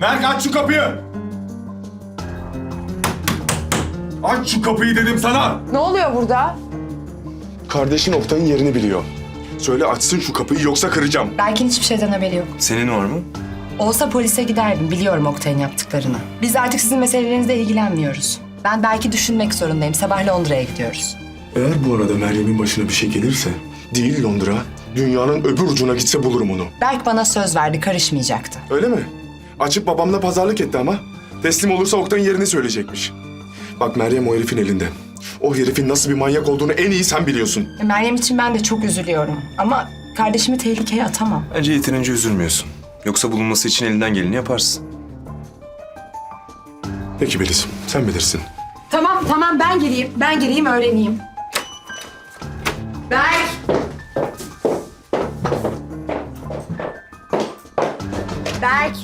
Berk aç şu kapıyı! Aç şu kapıyı dedim sana! Ne oluyor burada? Kardeşin Oktay'ın yerini biliyor. Söyle açsın şu kapıyı yoksa kıracağım. Berk'in hiçbir şeyden haberi yok. Senin var mı? Olsa polise giderdim. Biliyorum Oktay'ın yaptıklarını. Biz artık sizin meselelerinizle ilgilenmiyoruz. Ben belki düşünmek zorundayım. Sabah Londra'ya gidiyoruz. Eğer bu arada Meryem'in başına bir şey gelirse, değil Londra, dünyanın öbür ucuna gitse bulurum onu. Berk bana söz verdi, karışmayacaktı. Öyle mi? Açıp babamla pazarlık etti ama. Teslim olursa Oktay'ın yerini söyleyecekmiş. Bak Meryem o herifin elinde. O herifin nasıl bir manyak olduğunu en iyi sen biliyorsun. E, Meryem için ben de çok üzülüyorum. Ama kardeşimi tehlikeye atamam. Bence yeterince üzülmüyorsun. Yoksa bulunması için elinden geleni yaparsın. Peki Beliz, sen bilirsin. Tamam, tamam ben gireyim. Ben gireyim, öğreneyim. Berk! Berk!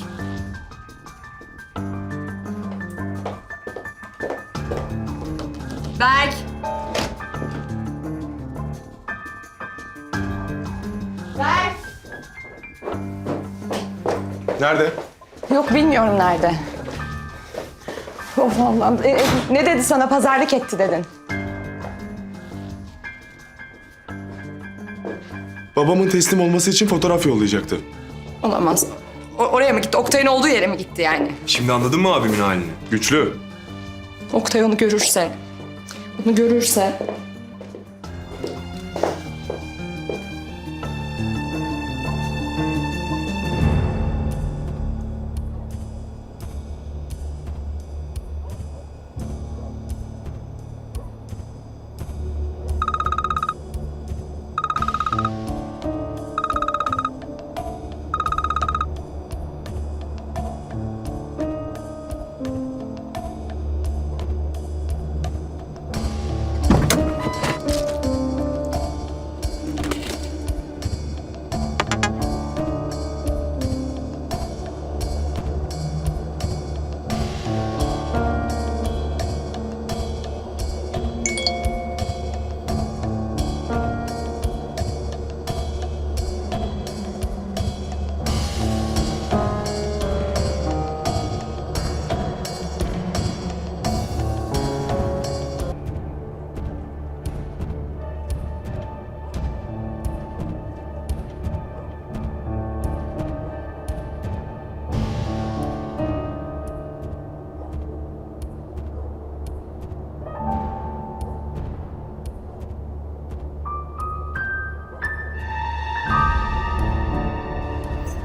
Berk! Berk! Nerede? Yok bilmiyorum nerede. Of Allah'ım. E, e, ne dedi sana? Pazarlık etti dedin. Babamın teslim olması için fotoğraf yollayacaktı. Olamaz. O- oraya mı gitti? Oktay'ın olduğu yere mi gitti yani? Şimdi anladın mı abimin halini? Güçlü. Oktay onu görürse, onu görürse...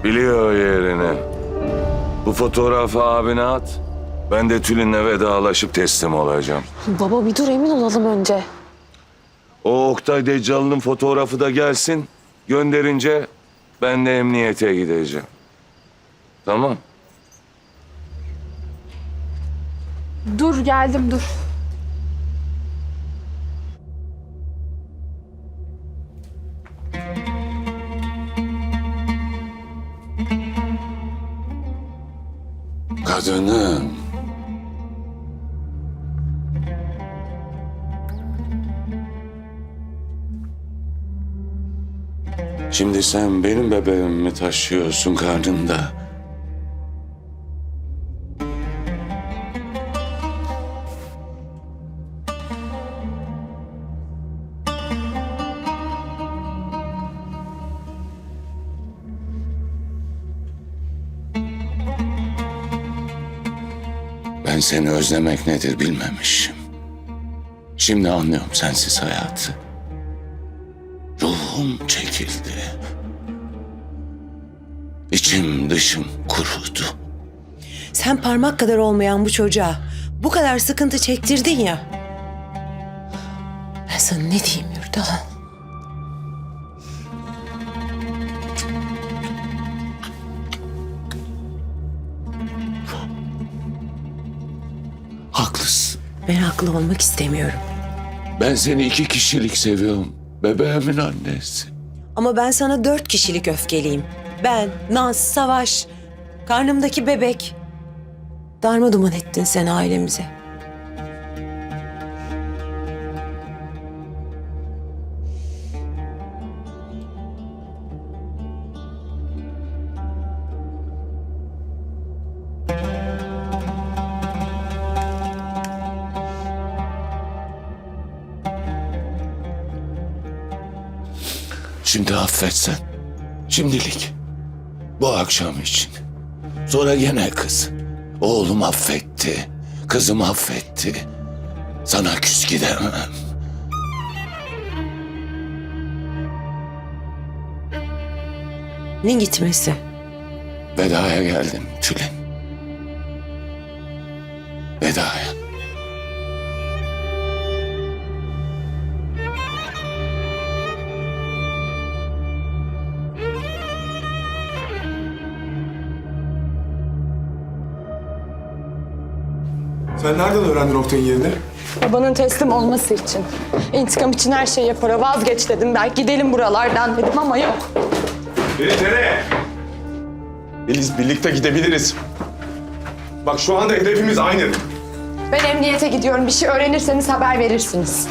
Biliyor yerini. Bu fotoğrafı abine at. Ben de Tülin'le vedalaşıp teslim olacağım. Baba bir dur emin olalım önce. O Oktay Deccal'ın fotoğrafı da gelsin. Gönderince ben de emniyete gideceğim. Tamam. Dur geldim dur. Kadınım. Şimdi sen benim bebeğimi taşıyorsun karnında. Ben seni özlemek nedir bilmemişim. Şimdi anlıyorum sensiz hayatı. Ruhum çekildi. İçim dışım kurudu. Sen parmak kadar olmayan bu çocuğa bu kadar sıkıntı çektirdin ya. Ben sana ne diyeyim Yurdalan? Ben haklı olmak istemiyorum. Ben seni iki kişilik seviyorum. Bebeğimin annesi. Ama ben sana dört kişilik öfkeliyim. Ben, Naz, Savaş, karnımdaki bebek. Darma duman ettin sen ailemize. Şimdi affetsen. Şimdilik. Bu akşam için. Sonra gene kız. Oğlum affetti. Kızım affetti. Sana küs gidemem. Ne gitmesi? Vedaya geldim Tülin. Vedaya. Sen nereden öğrendin Oktay'ın yerini? Babanın teslim olması için. İntikam için her şeyi yapar. Vazgeç dedim. Belki gidelim buralardan dedim ama yok. Filiz nereye? Filiz birlikte gidebiliriz. Bak şu anda hedefimiz aynı. Ben emniyete gidiyorum. Bir şey öğrenirseniz haber verirsiniz.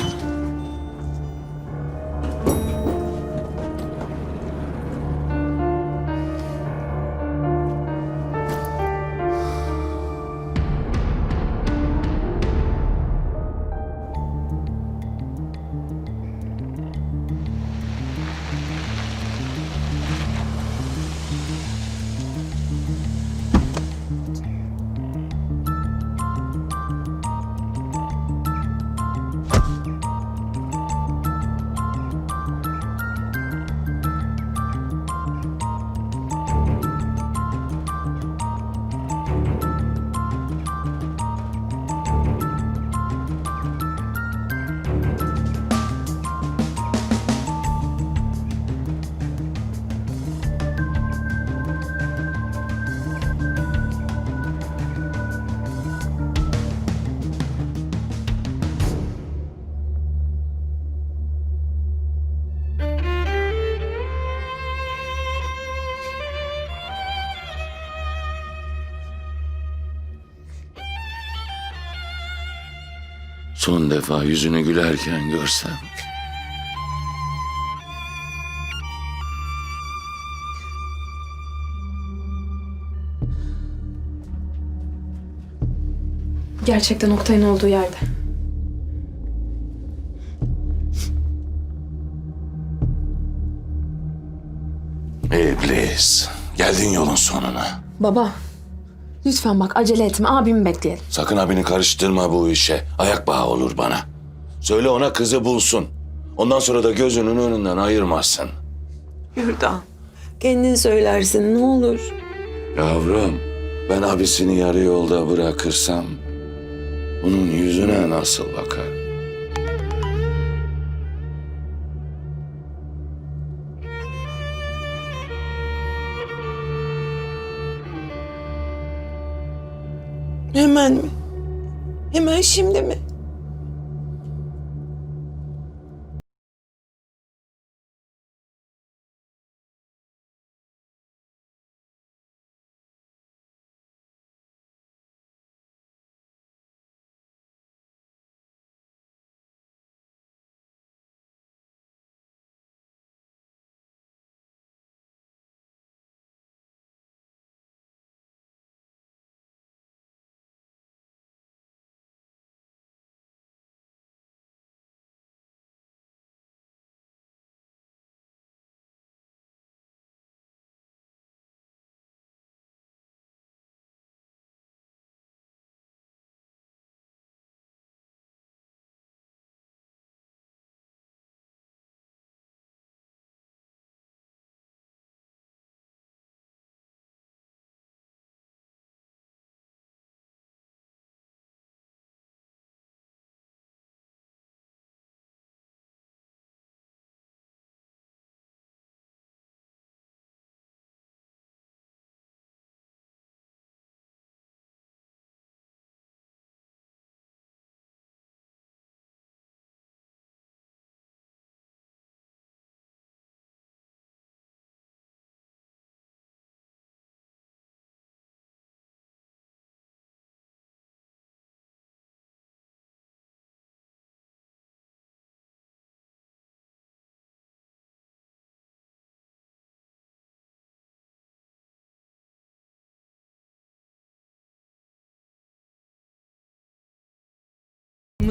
Son defa yüzünü gülerken görsem. Gerçekten Oktay'ın olduğu yerde. İblis. Geldin yolun sonuna. Baba, lütfen bak acele etme. Abimi bekleyelim. Sakın abini karıştırma bu işe. Ayak bağı olur bana. Söyle ona kızı bulsun. Ondan sonra da gözünün önünden ayırmazsın. Yurdan. Kendin söylersin ne olur. Yavrum, ben abisini yarı yolda bırakırsam... ...bunun yüzüne nasıl bakar? Hemen mi? Hemen şimdi mi?